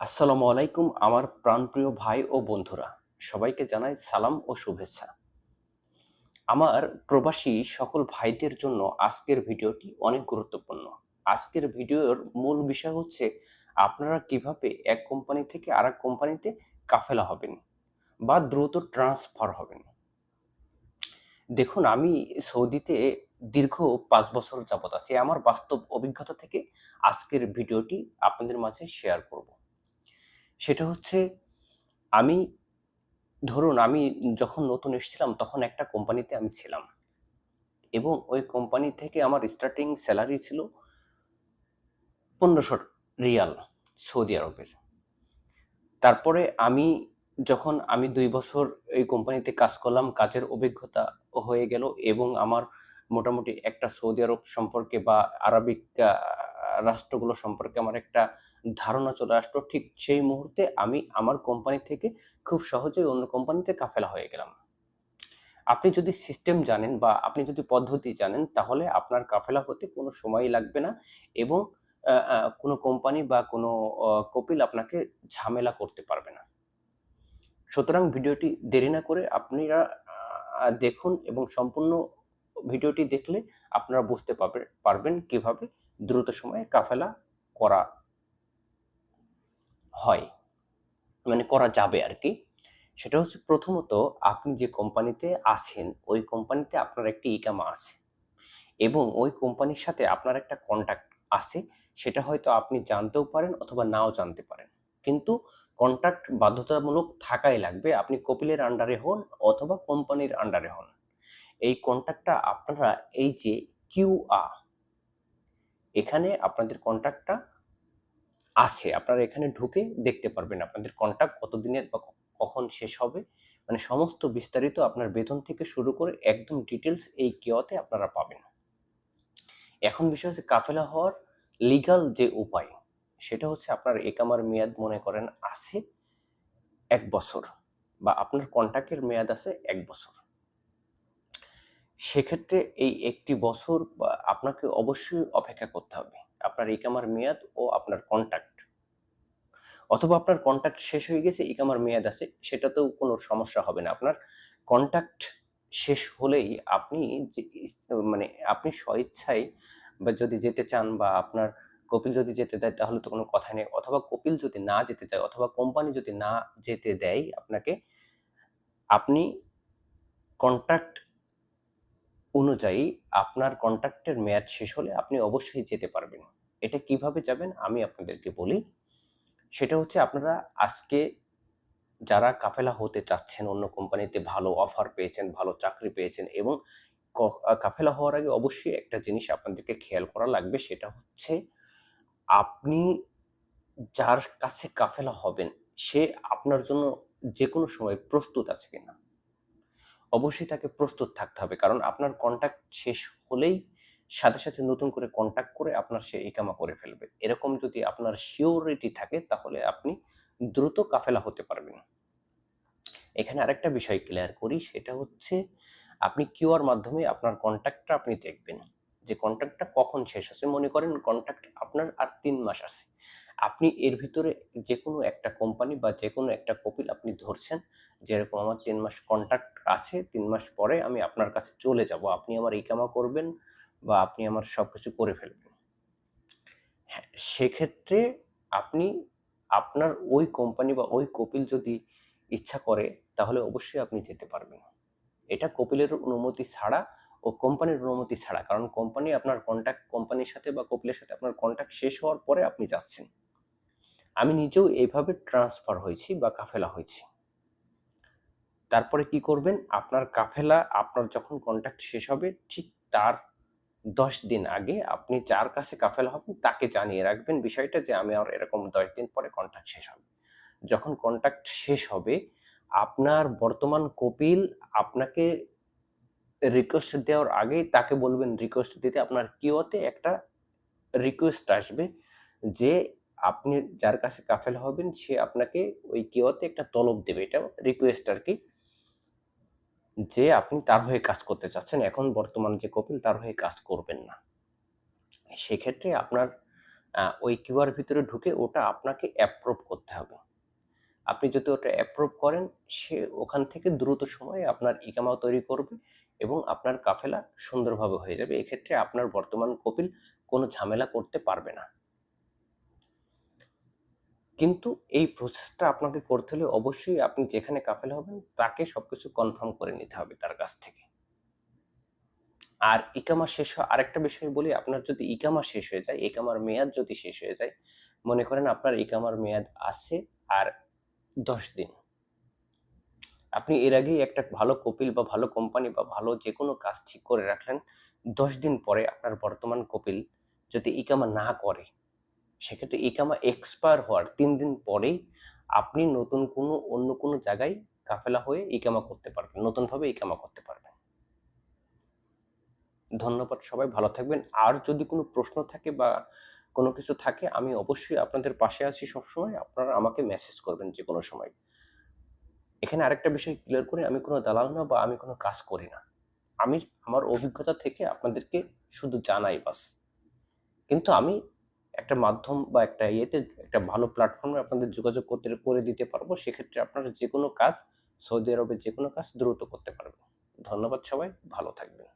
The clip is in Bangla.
আসসালামু আলাইকুম আমার প্রাণপ্রিয় ভাই ও বন্ধুরা। সবাইকে জানাই সালাম ও শুভেচ্ছা। আমার প্রবাসী সকল ভাইদের জন্য আজকের ভিডিওটি অনেক গুরুত্বপূর্ণ। আজকের ভিডিওর মূল বিষয় হচ্ছে, আপনারা কীভাবে এক কোম্পানি থেকে আরেক কোম্পানিতে কাফেলা হবেন বা দ্রুত ট্রান্সফার হবেন। দেখুন, আমি সৌদিতে দীর্ঘ পাঁচ বছর যাবত আছি। আমার বাস্তব অভিজ্ঞতা থেকে আজকের ভিডিওটি আপনাদের মাঝে শেয়ার করব। সেটা হচ্ছে আমি, ধরুন আমি যখন নতুন এসেছিলাম তখন একটা কোম্পানিতে আমি ছিলাম। এবং ওই কোম্পানি থেকে আমার স্টার্টিং স্যালারি ছিল পনেরোশো রিয়াল সৌদি আরবের। তারপরে আমি যখন আমি দুই বছর এই কোম্পানিতে কাজ করলাম, কাজের অভিজ্ঞতা হয়ে গেল এবং আমার মোটামুটি একটা সৌদি আরব সম্পর্কে বা আরবিক রাষ্ট্রগুলো সম্পর্কে আমার একটা ধারণা চলে আসলো ঠিক সেই মুহূর্তে আমি আমার কোম্পানি থেকে খুব সহজেই অন্য কোম্পানিতে কাফেলা হয়ে গেলাম। আপনি যদি সিস্টেম জানেন বা আপনি যদি পদ্ধতি জানেন, তাহলে আপনার কাফেলা হতে কোনো সময় লাগবে না এবং কোনো কোম্পানি বা কোনো কপিল আপনাকে ঝামেলা করতে পারবে না। সুতরাং ভিডিওটি দেরি না করে আপনারা দেখুন এবং সম্পূর্ণ ভিডিওটি দেখলে আপনারা বুঝতে পারবে পারবেন কীভাবে দ্রুত সময়ে কাফেলা করা হয়। মানে করা যাবে আর কি সেটা হচ্ছে প্রথমত আপনি যে কোম্পানিতে আছেন, ওই কোম্পানিতে আপনার একটি ইকামা আছে এবং ওই কোম্পানির সাথে আপনার একটা কন্ট্যাক্ট আছে, সেটা হয়তো আপনি জানতেও পারেন অথবা নাও জানতে পারেন। কিন্তু কন্ট্রাক্ট বাধ্যতামূলক থাকাই লাগবে। আপনি কপিলের আন্ডারে হন অথবা কোম্পানির আন্ডারে হন। এই কন্ট্রাক্টটা আপনারা এই যে কিউআ এখানে আপনাদের কন্ট্রাক্টটা আছে। আপনারা এখানে ঢুকে দেখতে পারবেন আপনাদের কন্ট্রাক্ট কতদিনের বা কখন শেষ হবে। মানে সমস্ত বিস্তারিত আপনার বেতন থেকে শুরু করে একদম ডিটেলস এই কিওতে আপনারা পাবেন। এখন বিষয় হচ্ছে কাফেলা হওয়ার লিগাল যে উপায়, সেটা হচ্ছে আপনার একামার মেয়াদ মনে করেন আছে এক বছর বা আপনার কন্ট্রাক্টের মেয়াদ আছে এক বছর। সেক্ষেত্রে এই একটি বছর আপনাকে অবশ্যই অপেক্ষা করতে হবে। আপনার ইকামার মেয়াদ ও আপনার কন্ট্রাক্ট অথবা আপনার কন্ট্রাক্ট শেষ হয়ে গেছে, ইকামার মেয়াদ আছে, সেটাতেও কোনো সমস্যা হবে না। আপনার কন্ট্রাক্ট শেষ হলেই আপনি যে মানে আপনি স্বইচ্ছায় বা যদি যেতে চান বা আপনার কপিল যদি যেতে দেয়, তাহলে তো কোনো কথা নেই। অথবা কপিল যদি না যেতে চায়, অথবা কোম্পানি যদি না যেতে দেয় আপনাকে, আপনি কন্ট্রাক্ট অনুযায়ী আপনার কন্ট্রাক্টের মেয়াদ শেষ হলে আপনি অবশ্যই যেতে পারবেন। এটা কীভাবে যাবেন আমি আপনাদেরকে বলি। সেটা হচ্ছে আপনারা আজকে যারা কাফেলা হতে চাচ্ছেন, অন্য কোম্পানিতে ভালো অফার পেয়েছেন, ভালো চাকরি পেয়েছেন এবং কাফেলা হওয়ার আগে অবশ্যই একটা জিনিস আপনাদেরকে খেয়াল করা লাগবে, সেটা হচ্ছে আপনি যার কাছে কাফেলা হবেন, সে আপনার জন্য যে কোনো সময় প্রস্তুত আছে কিনা। অবশ্যই তাকে প্রস্তুত থাকতে হবে। কারণ আপনার কন্ট্যাক্ট শেষ হলেই সাথে সাথে নতুন করে কন্ট্যাক্ট করে আপনার সে একামা করে ফেলবে। এরকম যদি আপনার শিওরিটি থাকে, তাহলে আপনি দ্রুত কাফেলা হতে পারবেন। এখানে আরেকটা বিষয় ক্লিয়ার করি, সেটা হচ্ছে আপনি কিউআর মাধ্যমে আপনার কন্ট্যাক্টটা আপনি দেখবেন। যে কন্ট্যাক্টটা কখন শেষ হচ্ছে? মনে করেন কন্ট্যাক্ট আপনার আর তিন মাস আছে। আপনি এর ভিতরে যে কোনো একটা কোম্পানি বা যে কোনো একটা কপিল আপনি ধরছেন, যেরকম আমার তিন মাস কন্ট্রাক্ট আছে, তিন মাস পরে আমি আপনার কাছে চলে যাব, আপনি আমার ইকামা করবেন বা আপনি আমার সব কিছু করে ফেলবেন। হ্যাঁ সেক্ষেত্রে আপনি আপনার ওই কোম্পানি বা ওই কপিল যদি ইচ্ছা করে, তাহলে অবশ্যই আপনি যেতে পারবেন। এটা কপিলের অনুমতি ছাড়া ও কোম্পানির অনুমতি ছাড়া, কারণ কোম্পানি আপনার কন্ট্যাক্ট কোম্পানির সাথে বা কপিলের সাথে আপনার কন্ট্যাক্ট শেষ হওয়ার পরে আপনি যাচ্ছেন। আমি নিজেও এইভাবে ট্রান্সফার হয়েছি বা কাফেলা হয়েছি। তারপরে কি করবেন? আপনার কাফেলা, আপনার যখন কন্ট্যাক্ট শেষ হবে, ঠিক তার দশ দিন আগে আপনি যার কাছে কাফেলা হবেন, তাকে জানিয়ে রাখবেন বিষয়টা যে আমি আর এরকম দশ দিন পরে কন্ট্যাক্ট শেষ হবে। যখন কন্ট্যাক্ট শেষ হবে, আপনার বর্তমান কপিল আপনাকে রিকোয়েস্ট দেওয়ার আগেই তাকে বলবেন রিকোয়েস্ট দিতে আপনার কিওতে একটা রিকোয়েস্ট আসবে যে আপনি যার কাছে কাফেল হবেন, সে আপনাকে ওই কিওতে একটা তলব দেবে। এটা রিকোয়েস্ট আর কি, যে আপনি তার হয়ে কাজ করতে চাচ্ছেন। এখন বর্তমান যে কপিল, তার হয়ে কাজ করবেন না। সেক্ষেত্রে আপনার ওই কিউআর ভিতরে ঢুকে ওটা আপনাকে অ্যাপ্রুভ করতে হবে। আপনি যদি ওটা অ্যাপ্রুভ করেন, সে ওখান থেকে দ্রুত সময়ে আপনার ইকামা তৈরি করবে এবং আপনার কাফেলা সুন্দরভাবে হয়ে যাবে। এক্ষেত্রে আপনার বর্তমান কপিল কোনো ঝামেলা করতে পারবে না। কিন্তু এই প্রসেসটা আপনাকে করতে হলে অবশ্যই আপনি যেখানে কাফেলা হবেন, তাকে সবকিছু কনফার্ম করে নিতে হবে তার কাছ থেকে। আর ইকামা শেষ হয় আরেকটা বিষয় বলি, আপনার যদি ইকামা শেষ হয়ে যায়, ইকামার মেয়াদ যদি শেষ হয়ে যায়, মনে করেন আপনার ইকামার মেয়াদ আছে আর দশ দিন। আপনি এর আগেই একটা ভালো কপিল বা ভালো কোম্পানি বা ভালো যে কোনো কাজ ঠিক করে রাখলেন, দশ দিন পরে আপনার বর্তমান কপিল যদি ইকামা না করে সেক্ষেত্রে ইকামা এক্সপায়ার হওয়ার তিন দিন পরেই আপনি নতুন কোনো অন্য কোনো জায়গায় কাফেলা হয়ে ইকামা করতে পারবেন, নতুনভাবে ইকামা করতে পারবেন। ধন্যবাদ সবাই, ভালো থাকবেন। আর যদি কোনো প্রশ্ন থাকে বা কোনো কিছু থাকে, আমি অবশ্যই আপনাদের পাশে আছি সবসময়। আপনারা আমাকে মেসেজ করবেন যে কোনো সময়। এখানে আরেকটা বিষয় ক্লিয়ার করে আমি কোনো দালাল না বা আমি কোনো কাজ করি না। আমি আমার অভিজ্ঞতা থেকে আপনাদেরকে শুধু জানাই বাস। কিন্তু আমি একটা মাধ্যম বা একটা ইয়েতে একটা ভালো প্ল্যাটফর্মে আপনাদের যোগাযোগ করতে, করে দিতে পারব। সেক্ষেত্রে আপনারা যে কোনো কাজ সৌদি আরবে যে কোনো কাজ দ্রুত করতে পারবেন। ধন্যবাদ সবাই, ভালো থাকবেন।